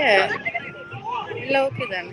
Hello, ಹೋಗಿದ್ದಾನೆ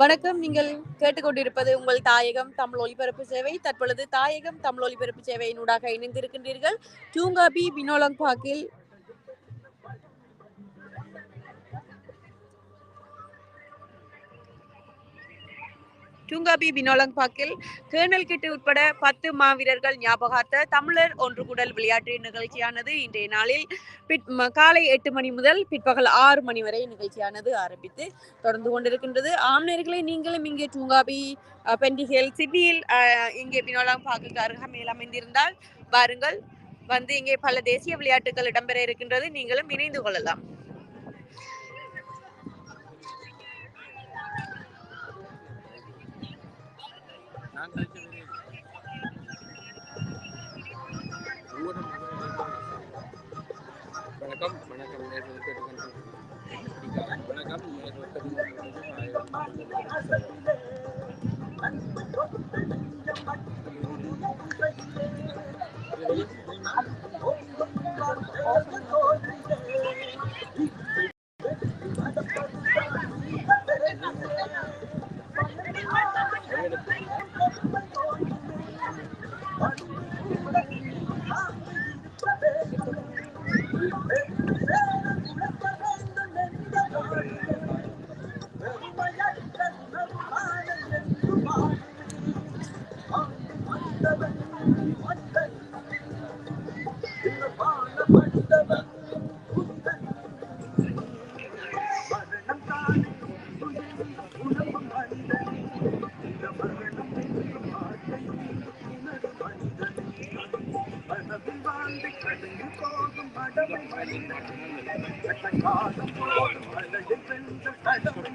வணக்கம். நீங்கள் கேட்டுக்கொண்டிருப்பது உங்கள் தாயகம் தமிழ் ஒலிபரப்பு சேவை. தற்பொழுது தாயகம் தமிழ் ஒலிபரப்பு சேவையினூடாக இணைந்திருக்கின்றீர்கள். டூங்காபி பினோலங் பாக்கில் டூங்காபி பினோலங் பாக்கில் கேர்னல் கிட்டு உட்பட பத்து மாவீரர்கள் ஞாபகார்த்த தமிழர் ஒன்று கூடல் விளையாட்டு நிகழ்ச்சியானது இன்றைய நாளில் பிட் காலை எட்டு மணி முதல் பிற்பகல் ஆறு மணி வரை நிகழ்ச்சியானது ஆரம்பித்து தொடர்ந்து கொண்டிருக்கின்றது. ஆம்நேர்களை நீங்களும் இங்கே டூங்காபி அஹ், பெண்டிகேல் சிட்னியில் அஹ், இங்கே பினோலங் பாக்குக்கு அருகாமையில் அமைந்திருந்தால் வாருங்கள். வந்து இங்கே பல தேசிய விளையாட்டுகள் இடம்பெற இருக்கின்றது. நீங்களும் இணைந்து கொள்ளலாம். வணக்கம் வணக்கம் நேரில் கேட்டுக்கொண்டு வணக்கம் கடமை